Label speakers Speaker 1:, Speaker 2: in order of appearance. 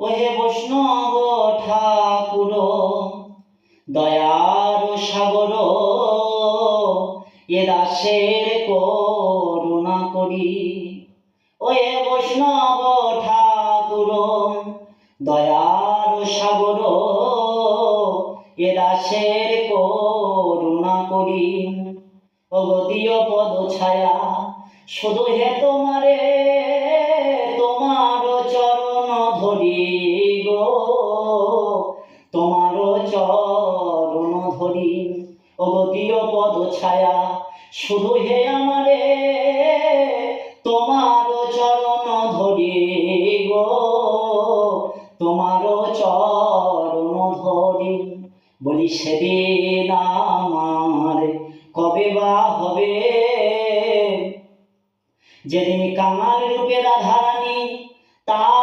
Speaker 1: ওহে বৈষ্ণব ঠাকুর, দয়ার সাগর, এ দাসের করুণা করি। ওহে বৈষ্ণব ঠাকুর, দয়ার সাগর, এ দাসের করুণা করি। অগদীয় পদ ছায়া, শুধু হে তোমারে ধরি গো, তোমার চরণ ধরি। অগদীয় পদ ছায়া, শুধু হে আমারে, তোমার চরণ ধরি গো, তোমার চরণ ধরি। বলি সেদিন আমার কবে বা হবে? যেদিন কাঙাল রূপে রাধারানী ধামে